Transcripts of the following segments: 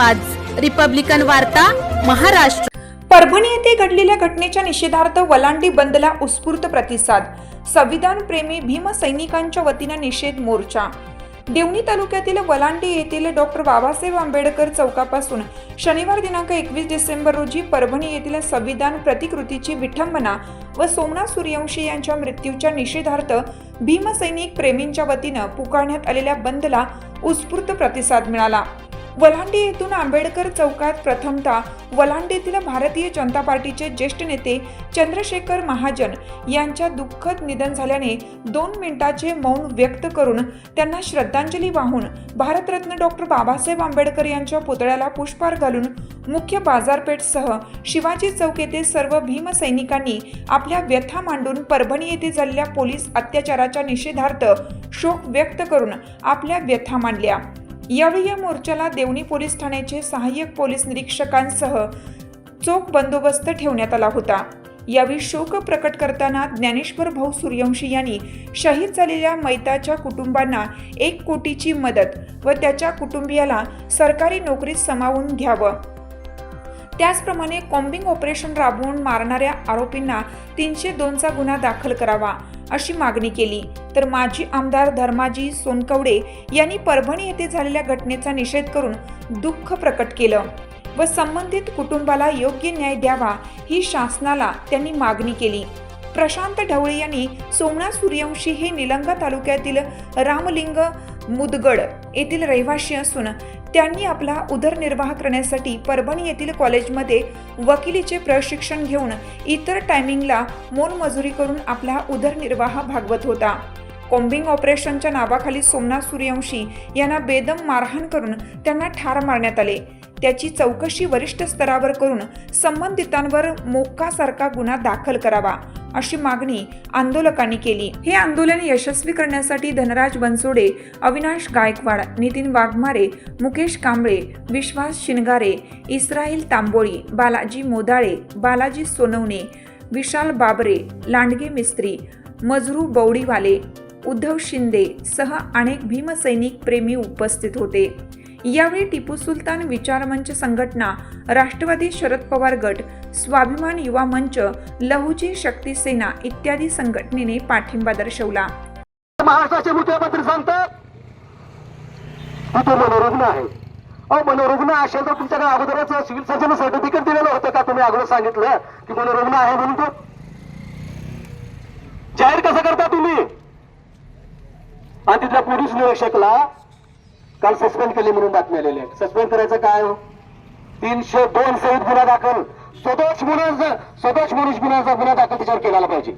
आवाज. रिपब्लिकन वार्ता महाराष्ट्र. परभणी येथे घडलेल्या घटनेच्या निषेधार्थ वलांडी बंदला उत्स्फूर्त प्रतिसाद. संविधान प्रेमी भीमसैनिकांच्या वतीनं निषेध मोर्चा. देवणी तालुक्यातील वलांडी येथील डॉक्टर बाबासाहेब आंबेडकर चौकापासून शनिवार दिनांक एकवीस डिसेंबर रोजी परभणी येथील संविधान प्रतिकृतीची विठंबना व सोमनाथ सूर्यवंशी यांच्या मृत्यूच्या निषेधार्थ भीमसैनिक प्रेमींच्या वतीनं पुकारण्यात आलेल्या बंदला उत्स्फूर्त प्रतिसाद मिळाला. वलांडी येथून आंबेडकर चौकात प्रथमतः वलांडीतील भारतीय जनता पार्टीचे ज्येष्ठ नेते चंद्रशेखर महाजन यांच्या दुःखद निधन झाल्याने दोन मिनिटाचे मौन व्यक्त करून त्यांना श्रद्धांजली वाहून भारतरत्न डॉक्टर बाबासाहेब आंबेडकर यांच्या पुतळ्याला पुष्पहार घालून मुख्य बाजारपेठसह शिवाजी चौक येथे सर्व भीमसैनिकांनी आपल्या व्यथा मांडून परभणी येथे झालेल्या पोलीस अत्याचाराच्या निषेधार्थ शोक व्यक्त करून आपल्या व्यथा मांडल्या. यावेळी या मोर्चाला देवणी पोलीस ठाण्याचे सहाय्यक पोलीस निरीक्षकांसह चोख बंदोबस्त ठेवण्यात आला होता. यावेळी शोक प्रकट करताना ज्ञानेश्वर भाऊ सूर्यवंशी यांनी शहीद झालेल्या मैताच्या कुटुंबांना एक कोटीची मदत व त्याच्या कुटुंबियाला सरकारी नोकरीत सामावून घ्यावं. त्याचप्रमाणे कॉम्बिंग ऑपरेशन राबवून मारणाऱ्या आरोपींना तीनशे दोनचा गुन्हा दाखल करावा. अशी मागणी केली. तर माजी आमदार धर्माजी सोनकवडे यांनी परभणी येथे झालेल्या घटनेचा निषेध करून दुःख प्रकट केलं व संबंधित कुटुंबाला योग्य न्याय द्यावा ही शासनाला त्यांनी मागणी केली. प्रशांत ढवळे यांनी सोमनाथ सूर्यवंशी हे निलंगा तालुक्यातील रामलिंग मुदगड येथील रहिवासी असून त्यांनी आपला उदरनिर्वाह करण्यासाठी परभणी येथील कॉलेजमध्ये वकिलीचे प्रशिक्षण घेऊन इतर टायमिंगला मोलमजुरी करून आपला उदरनिर्वाह भागवत होता. कॉम्बिंग ऑपरेशनच्या नावाखाली सोमनाथ सूर्यवंशी यांना बेदम मारहाण करून त्यांना ठार मारण्यात आले. त्याची चौकशी वरिष्ठ स्तरावर करून संबंधितांवर मोक्कासारखा गुन्हा दाखल करावा अशी मागणी आंदोलकांनी केली. हे आंदोलन यशस्वी करण्यासाठी धनराज बनसोडे अविनाश गायकवाड नितीन वाघमारे मुकेश कांबळे विश्वास शिनगारे इस्राईल तांबोळी बालाजी मोदाळे बालाजी सोनवणे विशाल बाबरे लांडगे मिस्त्री मजरू बौडीवाले उद्धव शिंदे सह अनेक भीमसैनिक प्रेमी उपस्थित होते. यावेळी टिपू सुलतान विचार मंच संघटना राष्ट्रवादी शरद पवार गट स्वाभिमान युवा मंच लहुजी शक्ती सेना इत्यादी संघटनेने पाठिंबा दर्शवला. महाराष्ट्राचे मुख्यमंत्री सांगतात की मनोरुग्ण आहे. अहो मनोरुग्ण असेल तर तुमच्याकडे अगोदरच सिव्हिल सर्जन सर्टिफिकेट दिलेलं होतं का? तुम्ही अगोदर सांगितलं की मनोरुग्ण आहे म्हणून तो. जाहीर कसं करता तुम्ही? आणि तिथल्या पोलीस निरीक्षकला काल सस्पेंड केले म्हणून बातमी आलेली आहे. सस्पेंड करायचं काय हो? तीनशे दोन सहित गुन्हा दाखल. सदोष मुलांचा सदोष मनुष गुन्ह्याचा गुन्हा दाखल त्याच्यावर केला पाहिजे.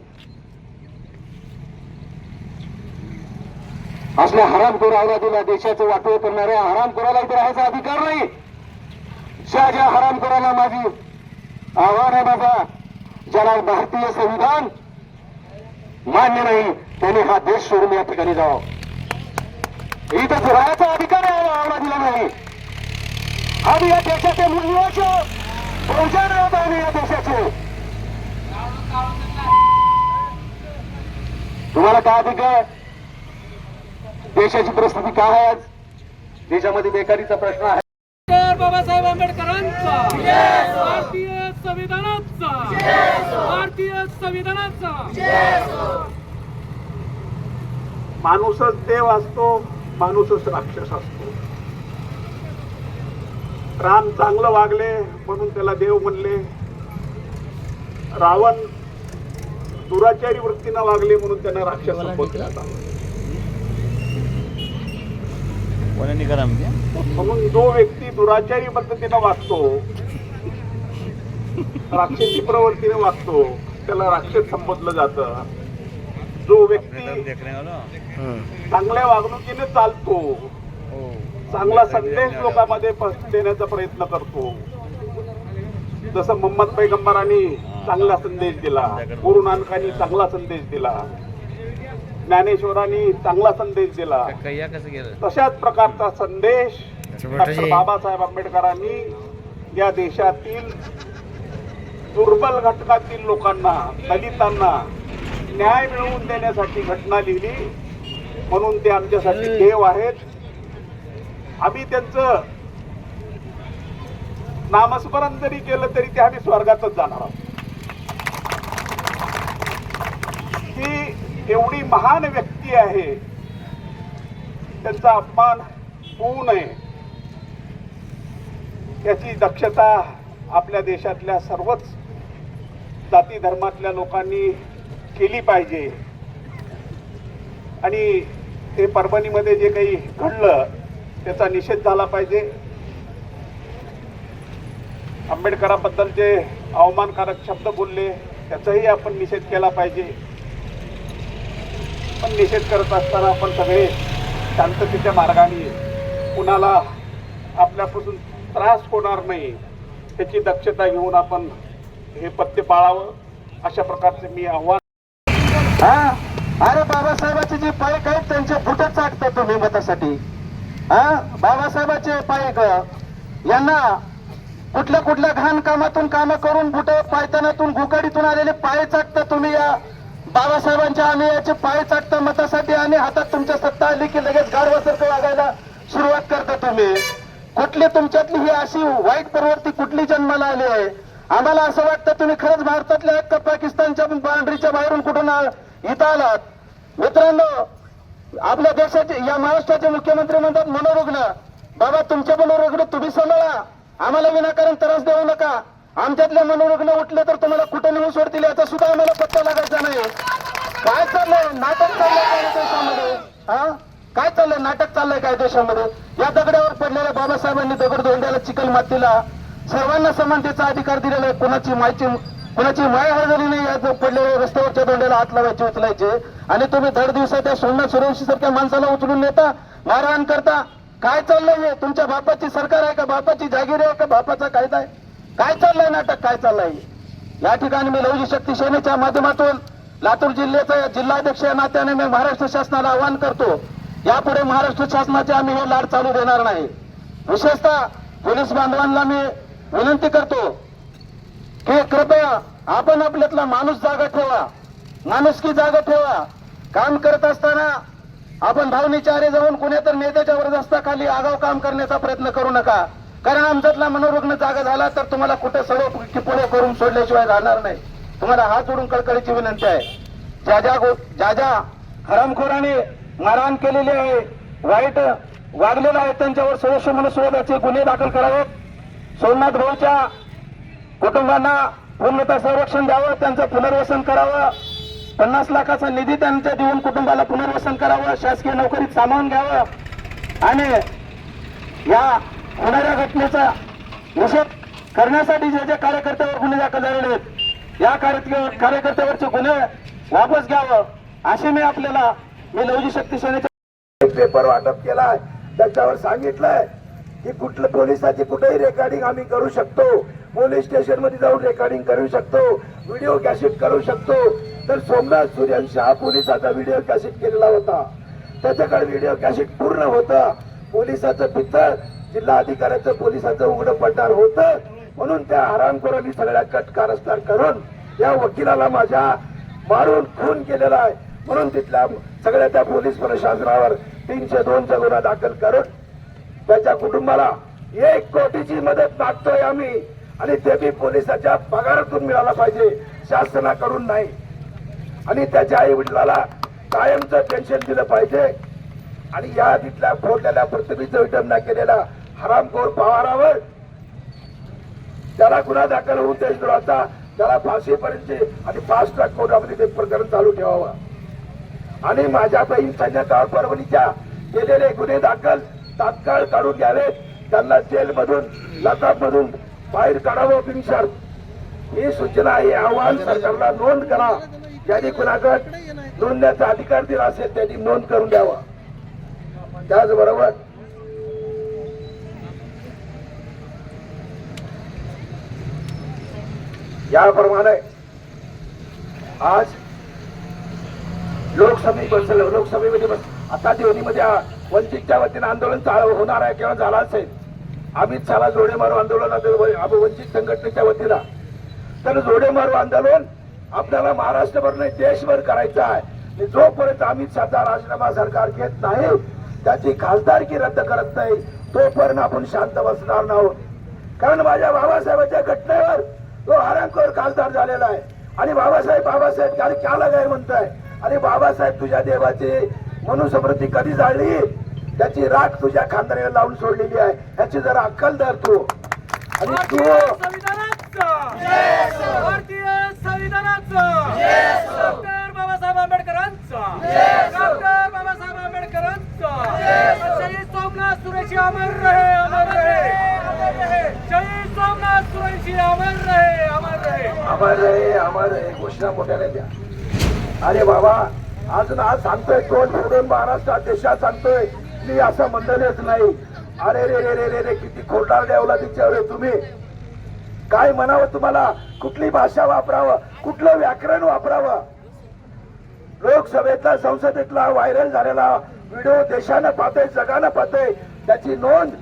असल्या हरामखोर दिला देशाचं वाटोळ करणाऱ्या हरामखोराला इथे राहायचा अधिकार नाही. ज्या ज्या हरामखोराला माझी आव्हान आहे बाबा ज्याला भारतीय संविधान मान्य नाही त्याने हा देश सोडून या ठिकाणी जावं. इथं राहायचा अधिकार आहे औलादीला नाही. आम्ही या देशाचे मूल्यवाच प्रचार आहोत आम्ही या देशाचे. तुम्हाला काय अधिकार? देशाची परिस्थिती काय आहे आज? देशामध्ये बेकारीचा प्रश्न आहे. डॉक्टर बाबासाहेब आंबेडकरांचा. भारतीय संविधानाचा. भारतीय संविधानाचा. माणूसच देव असतो. माणूसच राक्षस असतो. राम चांगलं वागले म्हणून त्याला देव म्हणले. रावण दुराचारी वृत्तीनं वागले म्हणून त्यांना राक्षस म्हणून जो व्यक्ती दुराचारी पद्धतीनं वागतो राक्षसी प्रवृत्तीने वागतो त्याला राक्षस संबोधलं जातं. जो व्यक्ती चांगल्या वागणुकीने चालतो चांगला संदेश लोकांमध्ये देण्याचा प्रयत्न करतो. जसं मोहम्मद पैगंबरांनी चांगला संदेश दिला गुरु नानकांनी चांगला संदेश दिला ज्ञानेश्वरांनी चांगला संदेश दिला. तशाच प्रकारचा संदेश डॉक्टर बाबासाहेब आंबेडकरांनी या देशातील दुर्बल घटकातील लोकांना दलितांना न्याय मिळवून देण्यासाठी घटना लिहिली. म्हणून ते आमच्यासाठी देव आहेत. आम्ही त्यांचं नामस्मरण जरी केलं तरी ते आम्ही स्वर्गातच जाणार आहोत. ही एवढी महान व्यक्ती आहे. त्यांचा अपमान होऊ नये. याची दक्षता आपल्या देशातल्या सर्वच जाती धर्मातल्या लोकांनी केली पाहिजे. आणि ते परभणीमध्ये जे काही घडलं त्याचा निषेध झाला पाहिजे. आंबेडकराबद्दल जे अवमानकारक शब्द बोलले त्याचाही आपण निषेध केला पाहिजे. पण निषेध करत असताना आपण सगळे शांततेच्या मार्गाने कुणाला आपल्यापासून त्रास होणार नाही त्याची दक्षता घेऊन आपण हे पत्ते पाळावं अशा प्रकारचे मी आव्हान हा? अरे बाबासाहेबाचे जे पायक आहेत त्यांचे बुट चाटता तुम्ही मतासाठी? हा? बाबासाहेबाचे पायक यांना कुठल्या कुठल्या घाण कामातून कामं करून बुट पायतानातून घुकाडीतून आलेले पाय चाटता तुम्ही या? बाबासाहेबांच्या अनुयायाचे पाय चाटता मतासाठी आणि हातात तुमच्या सत्ता आली की लगेच गारवासारखं वागायला सुरुवात करता तुम्ही. कुठली तुमच्यातली ही अशी वाईट प्रवृत्ती कुठली जन्माला आली आहे? आम्हाला असं वाटतं तुम्ही खरंच भारतातल्या आहेत का पाकिस्तानच्या बाउंड्रीच्या बाहेरून कुठून आ- इथं आलात मित्रांनो आपल्या देशाचे या महाराष्ट्राचे मुख्यमंत्री म्हणतात मनोरुग्ण. बाबा तुमचे मनोरुग्ण तुम्ही सांभाळा. आम्हाला विनाकारण त्रास देऊ नका. आमच्यातले मनोरुग्ण उठले तर तुम्हाला कुठे नेऊन सोडतील याचा सुद्धा आम्हाला पत्ता लागायचा नाही काय चाललंय? नाटक चाललंय काय देशामध्ये? हा? काय चाललंय? नाटक चाललंय काय देशामध्ये? या दगडावर पडलेल्या बाबासाहेबांनी दगड धोंड्याला चिकल मातीला सर्वांना समानतेचा अधिकार दिलेला आहे. कोणाची माहिती कुणाची माय हजरी नाही या पडलेल्या रस्त्यावरच्या दोंड्याला हात लावायचे उचलायचे. आणि तुम्ही दर दिवसा त्या सोमनाथ सुरवशी सारख्या माणसाला उचलून नेता मारहाण करता. काय चाललंय हे? तुमच्या बापाची सरकार आहे का? बापाची जागीर आहे का? बापाचा कायदा आहे? काय चाललंय नाटक? काय चाललंय या ठिकाणी मी लवजी शक्ती सेनेच्या माध्यमातून लातूर जिल्ह्याचा जिल्हाध्यक्ष या नात्याने मी महाराष्ट्र शासनाला आवाहन करतो. यापुढे महाराष्ट्र शासनाचे आम्ही हे लाड चालू देणार नाही. विशेषतः पोलीस बांधवांना मी विनंती करतो. की कृपया आपण आपल्यातला माणूस जागा ठेवा. माणुसकी जागा ठेवा. काम करत असताना आपण भावनेच्या आरे जाऊन कुण्या तर नेत्याच्या वरदस्ताखाली आगाव काम करण्याचा प्रयत्न करू नका. कारण आमच्यातला मनोरुग्ण जागा झाला तर तुम्हाला कुठे सर्व पुढे करून सोडल्याशिवाय राहणार नाही. तुम्हाला हात जोडून कळकळीची विनंती आहे. ज्या ज्या ज्या ज्या हरामखोराने मारहाण केलेली आहे वाईट वागलेलं आहे त्यांच्यावर सदस्य मनुष्यवधाचे गुन्हे दाखल करावेत. सोमनाथ भाऊच्या कुटुंबांना पूर्णतः संरक्षण द्यावं त्यांचं पुनर्वसन करावं. पन्नास लाखाचा निधी त्यांच्या देऊन कुटुंबाला पुनर्वसन करावं शासकीय नोकरीत सामावून घ्यावं. आणि या होणाऱ्या घटनेचा निषेध करण्यासाठी जे जे कार्यकर्त्यावर गुन्हे दाखल झालेले आहेत या कार्य- कार्यकर्त्यावरचे गुन्हे वापस घ्यावं असे मी आपल्याला मी लवजी शक्ती सेनेचा पेपर वाटप केलाय. त्याच्यावर सांगितलंय की कुठलं पोलिसाची कुठेही रेकॉर्डिंग आम्ही करू शकतो. पोलीस स्टेशनमध्ये जाऊन रेकॉर्डिंग करू शकतो व्हिडिओ कॅसेट करू शकतो. तर सोमनाथ सूर्यवंशी हा पोलिसाचा व्हिडिओ कॅसेट केलेला होता. त्याच्याकडे व्हिडिओ कॅसेट पूर्ण होता. पोलिसाचं पितळ जिल्हा अधिकाऱ्याचं पोलिसाचं उघडं पडणार होतं. म्हणून त्या हरामखोरांनी सगळ्या कट कारस्थान करून या वकिलाला माझ्या मारून खून केलेला आहे. म्हणून तिथल्या सगळ्या त्या पोलीस प्रशासनावर तीनशे दोनचा गुन्हा दाखल करून त्याच्या कुटुंबाला एक कोटीची मदत मागतोय आम्ही. आणि ते बी पोलिसाच्या पगारातून मिळाला पाहिजे शासनाकडून नाही. आणि त्याच्या आई वडिलाला कायमचं पेन्शन दिलं पाहिजे. आणि या तिथल्या फोडलेल्या पृथ्वीचं विटंबना केलेल्या हरामखोर पवारावर त्याला गुन्हा दाखल होऊन देशद्रोहाचा त्याला फाशीपर्यंत आणि फास्ट ट्रॅक कोर्टामध्ये ते प्रकरण चालू ठेवावं. आणि माझ्या बहीण संजय परभणीच्या केलेले गुन्हे दाखल तात्काळ काढून घ्यावेत. त्यांना जेलमधून लतापमधून बाहेर काढावं बिनशर्त. ही सूचना हे आव्हान सरकारला नोंद करा. ज्यांनी कुणाकड नोंदण्याचा अधिकार दिला असेल त्यांनी नोंद करून द्यावा. त्याचबरोबर याप्रमाणे आज लोकसभे बसलं लोकसभेमध्ये बस आता देवणीमध्ये वंचितच्या वतीनं आंदोलन होणार आहे किंवा झाला असेल. अमित शहाला जोडे मारू आंदोलन वंचित संघटनेच्या वतीनं. तर जोडे मारू आंदोलन आपल्याला महाराष्ट्रभर नाही देशभर करायचं आहे. जोपर्यंत अमित शहाचा राजीनामा सरकार घेत नाही त्याची खासदारकी रद्द करत नाही तोपर्यंत आपण शांत बसणार नाहोत कारण माझ्या बाबासाहेबांच्या घटनेवर तो हरामखोर खासदार झालेला आहे. आणि बाबासाहेब बाबासाहेब काय काय म्हणताय आणि बाबासाहेब तुझ्या देवाची मनुस्मृती कधी जाळली? त्याची राख तुझ्या खानदारीला लावून सोडलेली आहे. याची जरा अक्कल धर तू. आणि तू भारतीय संविधानाचा. डॉक्टर बाबासाहेब आंबेडकरांचा. डॉक्टर बाबासाहेब आंबेडकरांचा. शहीद सोमनाथ सुरेशी अमर रहे अमर रहे. शहीद सोमनाथ सुरेशी अमर रहे अमर रहे. अमर रे अमर रे घोषणा मोठ्याने द्या. अरे बाबा अजून आज सांगतोय तोंड फोडून महाराष्ट्रात देशात सांगतोय. मी असं म्हणलेलंच नाही. अरे रे रे रे रे रे किती खोटार द्यावला तिच्यावर तुम्ही. काय म्हणावं तुम्हाला? कुठली भाषा वापरावं? कुठलं व्याकरण वापरावं? लोकसभेतला संसदेतला व्हायरल झालेला व्हिडिओ देशानं पाहतोय जगानं पाहतोय. त्याची नोंद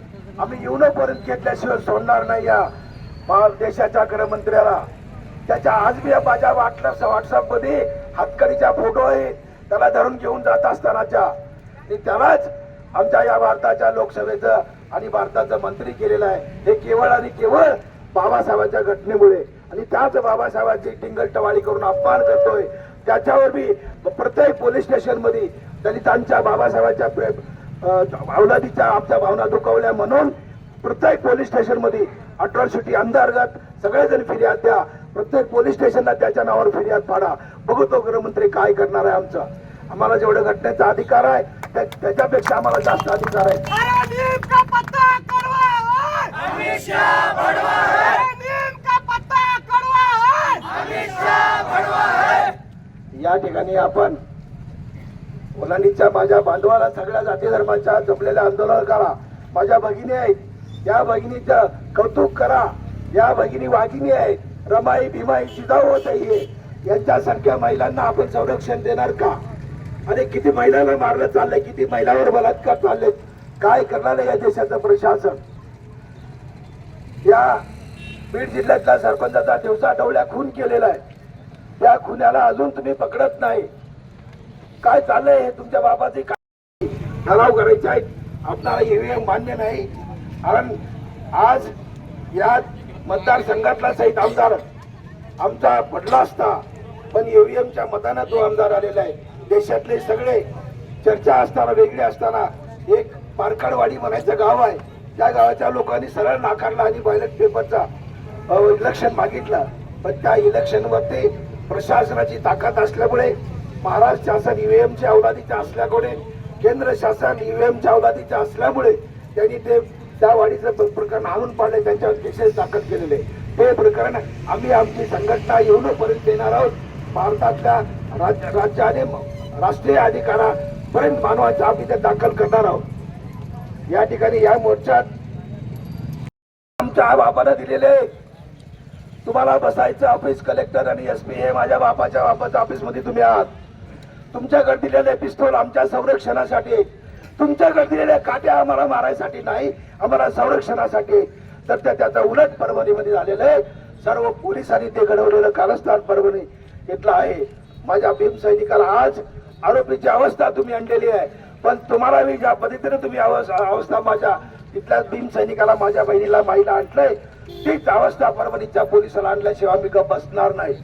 आम्ही पर्यंत घेतल्याशिवाय सोडणार नाही या देशाच्या गृहमंत्र्याला. त्याच्या आज बी माझ्या वाटलं व्हॉट्सअपमध्ये हातकडीचा फोटो आहे त्याला धरून घेऊन जात असतानाच्या. त्यालाच आमच्या या भारताच्या लोकसभेचं आणि भारताचं मंत्री केलेलं आहे. हे केवळ आणि केवळ बाबासाहेबांच्या घटनेमुळे. आणि त्याच बाबासाहेबांची टिंगल करून अपमान करतोय. त्याच्यावर बी प्रत्येक पोलीस स्टेशनमध्ये दलितांच्या बाबासाहेबांच्या अवलादीच्या आमच्या भावना दुखावल्या म्हणून प्रत्येक पोलीस स्टेशनमध्ये अट्रॉसिटी अंतर्गत सगळेजण फिर्याद द्या. प्रत्येक पोलीस स्टेशनला त्याच्या नावावर फिर्याद पाडा. बघू तो गृहमंत्री काय करणार आहे आमचं. आम्हाला जेवढं घटनेचा अधिकार आहे त्याच्यापेक्षा आम्हाला जास्त अधिकार आहे या ठिकाणी आपण मुलांनीच्या माझ्या बांधवाला सगळ्या जाती धर्माच्या जमलेल्या आंदोलन करा. माझ्या भगिनी आहेत. या भगिनीचं कौतुक करा. या भगिनी वाघिनी आहेत. रमाई भीमाई जिजाऊ होत आहे. यांच्यासारख्या महिलांना आपण संरक्षण देणार का? आणि किती महिलाला मारलं चाललंय किती महिलावर बलात्कार चालले काय करणार आहे या देशाचं प्रशासन? या बीड जिल्ह्यातल्या सरपंचाचा दिवसा आठवड्या खून केलेला आहे. त्या खुन्याला अजून तुम्ही पकडत नाही. काय चाललंय हे तुमच्या बाबाचे काय? ठराव करायचे आहेत. आपल्याला ईव्हीएम मान्य नाही. कारण आज या मतदारसंघातला सहित आमदार आमचा पडला असता पण ईव्हीएमच्या मतानं तो आमदार आलेला आहे. देशातले सगळे चर्चा असताना वेगळी असताना एक पारकाडवाडी म्हणायचं गाव आहे. त्या गावाच्या लोकांनी सरळ नाकारला आणि बॅलेट पेपरचा इलेक्शन मागितलं. पण त्या इलेक्शन वरती प्रशासनाची ताकद असल्यामुळे महाराष्ट्र शासन ईव्हीएमच्या अवलादीचे असल्यामुळे केंद्र शासन ईव्हीएमच्या अवलादीचे असल्यामुळे त्यांनी ते त्या वाढीचं प्रकरण आणून पाडले त्यांच्यावर विशेष दाखल केलेले ते प्रकरण आम्ही आमची संघटना येऊनपर्यंत देणार आहोत. भारतातल्या राज्य राज्याने राष्ट्रीय अधिकारापर्यंत मानवाचा आम्ही ते दाखल करणार आहोत. या ठिकाणी या मोर्चात आमच्या बापानं दिलेले तुम्हाला बसायचं ऑफिस कलेक्टर आणि एस पी हे माझ्या बापाच्या बापाच्या ऑफिसमध्ये तुम्ही आहात. तुमच्याकडे दिलेले पिस्तोल आमच्या संरक्षणासाठी. तुमच्याकडे दिलेल्या काट्या आम्हाला मारायसाठी नाही आम्हाला संरक्षणासाठी. तर त्या त्याचा उलट परभणीमध्ये झालेलं आहे. सर्व पोलिसांनी ते घडवलेलं कारस्थान परभणी घेतलं आहे. माझ्या भीम सैनिकाला आज आरोपीची अवस्था तुम्ही आणलेली आहे. पण तुम्हाला मी ज्या पद्धतीने तुम्ही अवस्था माझ्या तिथल्या भीम सैनिकाला माझ्या बहिणीला माईला आणलंय तीच अवस्था परभणीच्या पोलिसाला आणल्याशिवाय आम्ही गप बसणार नाही.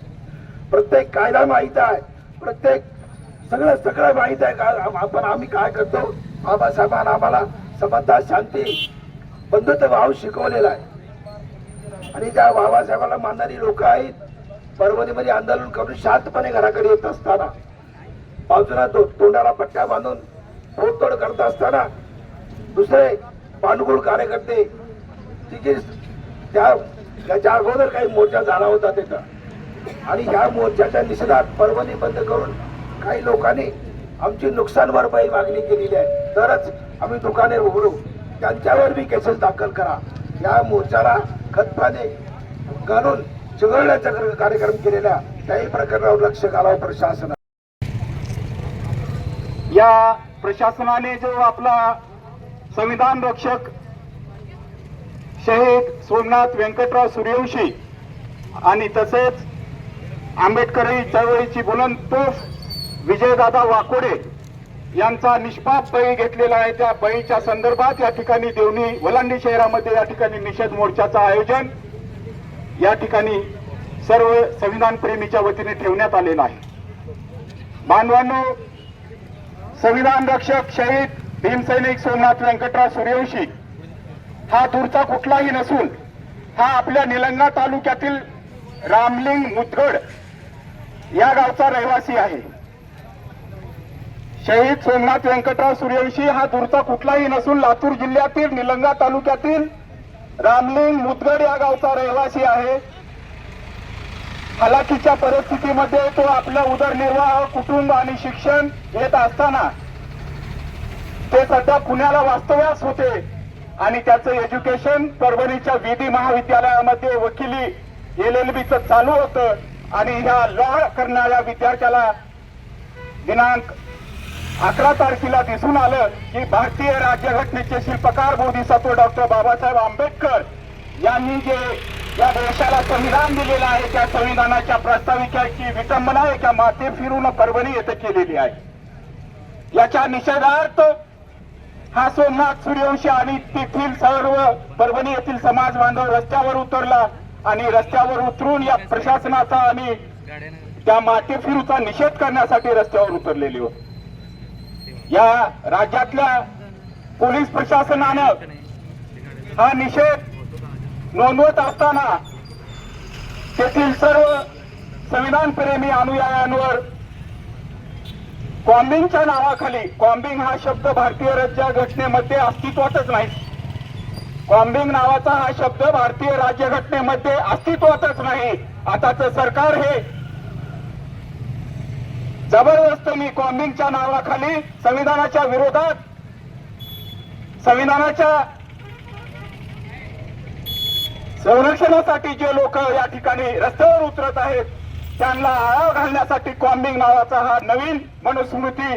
प्रत्येक कायदा माहीत आहे. प्रत्येक सगळं सगळं माहीत आहे. का आपण आम्ही काय करतो? बाबासाहेबांना आम्हाला समता शांती बंधुत्व भाव शिकवलेला आहे. आणि त्या बाबासाहेबांना मानणारी लोक आहेत परभणीमध्ये आंदोलन करून शांतपणे घराकडे येत असताना बाजूला तो तोंडाला पट्ट्या बांधून फोडतोड करत असताना दुसरे पांडुगुळ कार्यकर्ते तिथे त्या त्याच्या अगोदर काही मोर्चा झाला होता त्याचा आणि ह्या मोर्चाच्या निषेधात परभणी बंद करून काही लोकांनी आमची नुकसान भरपाई मागणी केलेली आहे. तरच आम्ही दुकाने उघडू. त्यांच्यावर बी केसेस दाखल करा. या मोर्चाला खतपाने घालून चिघळण्याचा कार्यक्रम केलेल्या त्याही प्रकरणावर लक्ष घालावं प्रशासन या प्रशासनाने जो आपला संविधान रक्षक शहीद सोमनाथ व्यंकटराव सूर्यवंशी आणि तसेच आंबेडकरी चळवळीची बुलंद तोफ विजयदादा वाकोडे यांचा निष्पाप बळी घेतलेला आहे. त्या बळीच्या संदर्भात या ठिकाणी देवणी वलांडी शहरामध्ये या ठिकाणी निषेध मोर्चाचं आयोजन या ठिकाणी सर्व संविधान प्रेमीच्या वतीने ठेवण्यात आलेलं आहे. बांधवांनो संविधान रक्षक शहीद भीमसैनिक सोमनाथ व्यंकटराव सूर्यवंशी. हा दूरचा कुठलाही नसून हा आपल्या निलंगा तालुक्यातील रामलिंग मुदगड या गावचा रहिवासी आहे. शहीद सोमनाथ व्यंकटराव सूर्यवंशी हा दूरचा कुठलाही नसून लातूर जिल्ह्यातील निलंगा तालुक्यातील रामलिंग मुदगड या गावचा रहिवासी आहे. हलाखीच्या परिस्थितीमध्ये तो आपला उदरनिर्वाह कुटुंब आणि शिक्षण घेत असताना ते सध्या पुण्याला वास्तव्यास होते आणि त्याचं एज्युकेशन परभणीच्या विधी महाविद्यालयामध्ये वकिली एल एल बीचं चालू होतं आणि ह्या लॉ करणाऱ्या विद्यार्थ्याला दिनांक अकरा तारखेला दिसून आलं की भारतीय राज्यघटनेचे शिल्पकार बोधिसत्व डॉक्टर बाबासाहेब आंबेडकर यांनी जे या देशाला संविधान दिलेलं आहे. त्या संविधानाच्या प्रास्ताविकाची विटंबना एका माथे फिरून परभणी येथे केलेली आहे. याच्या निषेधार्थ हा सोमनाथ सूर्यवंशी आणि तेथील सर्व परभणी येथील समाज बांधव रस्त्यावर उतरला आणि रस्त्यावर उतरून या प्रशासनाचा आणि त्या माते फिरूचा निषेध करण्यासाठी रस्त्यावर उतरलेली होती. या राज्यातल्या पोलीस प्रशासनानं हा निषेध नोंदवत असताना तेथील सर्व संविधान प्रेमी अनुयायांवर कॉम्बिंगच्या नावाखाली कॉम्बिंग हा शब्द भारतीय राज्य घटनेमध्ये अस्तित्वातच नाही. कॉम्बिंग नावाचा हा शब्द भारतीय राज्यघटनेमध्ये अस्तित्वातच नाही. आताच सरकार हे जबरदस्त मी कॉम्बिंगच्या नावाखाली संविधानाच्या विरोधात संविधानाच्या संरक्षणासाठी जे लोक या ठिकाणी रस्त्यावर उतरत आहेत त्यांना आळा घालण्यासाठी कॉम्बिंग नावाचा हा नवीन मनुस्मृती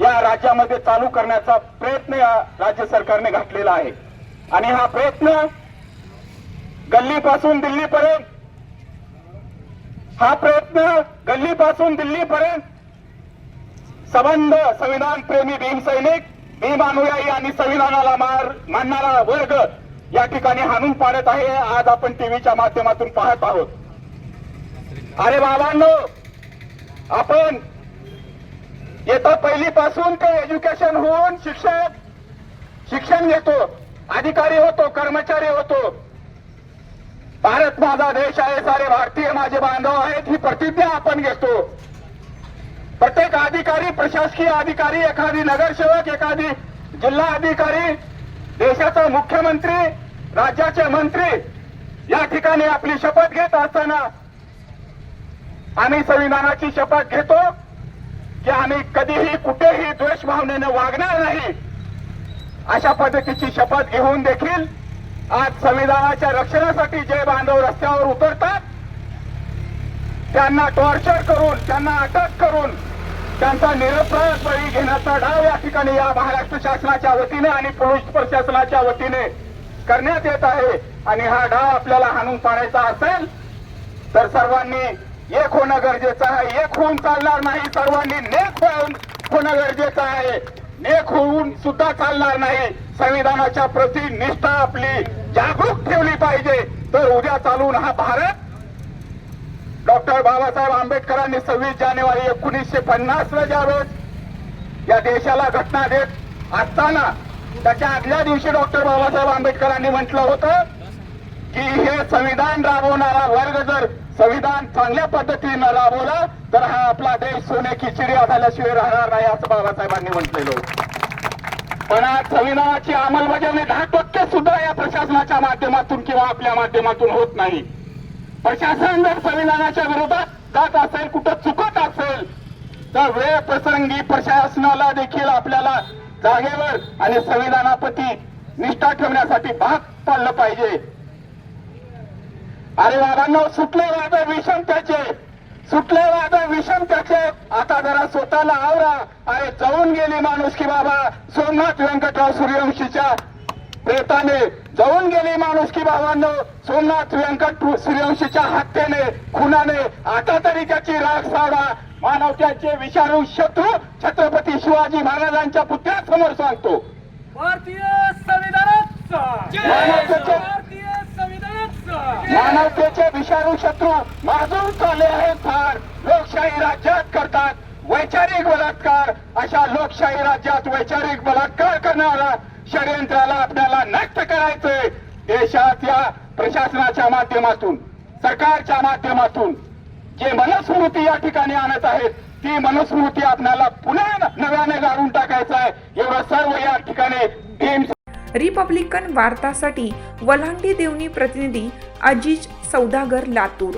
या राज्यामध्ये चालू करण्याचा प्रयत्न या राज्य सरकारने घातलेला आहे. आणि हा प्रयत्न गल्लीपासून दिल्लीपर्यंत हा प्रयत्न गल्लीपासून दिल्लीपर्यंत संबंध संविधान प्रेमी भीम सैनिक भीम अनुयायी आणि संविधानाला मार मानणारा वर्ग या ठिकाणी हाणून पाडत आहे आज आपण टीव्हीच्या माध्यमातून पाहत आहोत. अरे बाबांनो आपण येता पहिलीपासून ते एज्युकेशन होऊन शिक्षक शिक्षण घेतो अधिकारी होतो कर्मचारी होतो. भारत माझा देश आहे सारे भारतीय माझे बांधव आहेत ही प्रतिज्ञा आपण घेतो. प्रत्येक अधिकारी प्रशासकीय अधिकारी एखादी नगरसेवक एखादी जिल्हा अधिकारी देशाचा मुख्यमंत्री राज्याचे मंत्री या ठिकाणी आपली शपथ घेत असताना आम्ही संविधानाची शपथ घेतो की आम्ही कधीही कुठेही द्वेष भावनेने वागणार नाही. अशा पद्धतीची शपथ घेऊन देखील आज संविधानाच्या रक्षणासाठी जे बांधव रस्त्यावर उतरतात त्यांना टॉर्चर करून त्यांना अटक करून त्यांचा निरपराध बळी घेण्याचा डाव या ठिकाणी या महाराष्ट्र शासनाच्या वतीने आणि पोलीस प्रशासनाच्या वतीने करण्यात येत आहे. आणि हा डाव आपल्याला हाणून पाडायचा असेल तर सर्वांनी एक होणं गरजेचं आहे. एक होऊन चालणार नाही. सर्वांनी नेक होणं गरजेचं आहे. नेक होऊन सुद्धा चालणार नाही. संविधानाच्या प्रति निष्ठा आपली जागरूक ठेवली पाहिजे. तर उद्या चालून हा भारत डॉक्टर बाबासाहेब आंबेडकरांनी सव्वीस जानेवारी एकोणीसशे पन्नासला ज्यावेळेस या देशाला घटना देत असताना त्याच्या आदल्या दिवशी डॉक्टर बाबासाहेब आंबेडकरांनी म्हटलं होतं की हे संविधान राबवणारा वर्ग जर संविधान चांगल्या पद्धतीनं राबवला तर हा आपला देश सोन्याची चिडिया झाल्याशिवाय राहणार नाही असं बाबासाहेबांनी म्हटलेलं होतं. पण आज संविधानाची अंमलबजावणी दहा टक्के सुद्धा या प्रशासनाच्या माध्यमातून किंवा आपल्या माध्यमातून होत नाही. प्रशासन जर संविधानाच्या विरोधात जात असेल कुठं चुकत असेल तर वेळ प्रसंगी प्रशासनाला देखील आपल्याला जागेवर आणि संविधानाप्रती निष्ठा ठेवण्यासाठी भाग पाडलं पाहिजे. अरे बाबांना सुटले वाद त्याचे. सुटले वाद त्याचे. आता जरा स्वतःला आवरा. अरे जाऊन गेली माणूस की बाबा. सोमनाथ व्यंकटराव सूर्यवंशीच्या प्रेताने जळून गेली माणूस की बाबांनो सोमनाथ व्यंकट सूर्यवंशीच्या हत्येने खुनाने आता तरी त्याची राग सावडा मानवतेचे विषाणू शत्रू छत्रपती शिवाजी महाराजांच्या पुतळ्यासमोर सांगतो. भारतीय मानवतेचे विषाणू शत्रू माजून चालले आहेत फार. लोकशाही राज्यात करतात. वैचारिक बलात्कार. अशा लोकशाही राज्यात वैचारिक बलात्कार करणारा षडयंत्राला आपल्याला नष्ट करायचंय देशाच्या प्रशासनाच्या माध्यमातून सरकारच्या माध्यमातून जे मनस्मृती या ठिकाणी आणत आहेत ती मनुस्मृती आपल्याला पुन्हा नव्याने गाडून टाकायचं आहे एवढं सर्व या ठिकाणी भीम रिपब्लिकन वार्तासाठी वलांडी देवणी प्रतिनिधी अजिज सौदागर लातूर.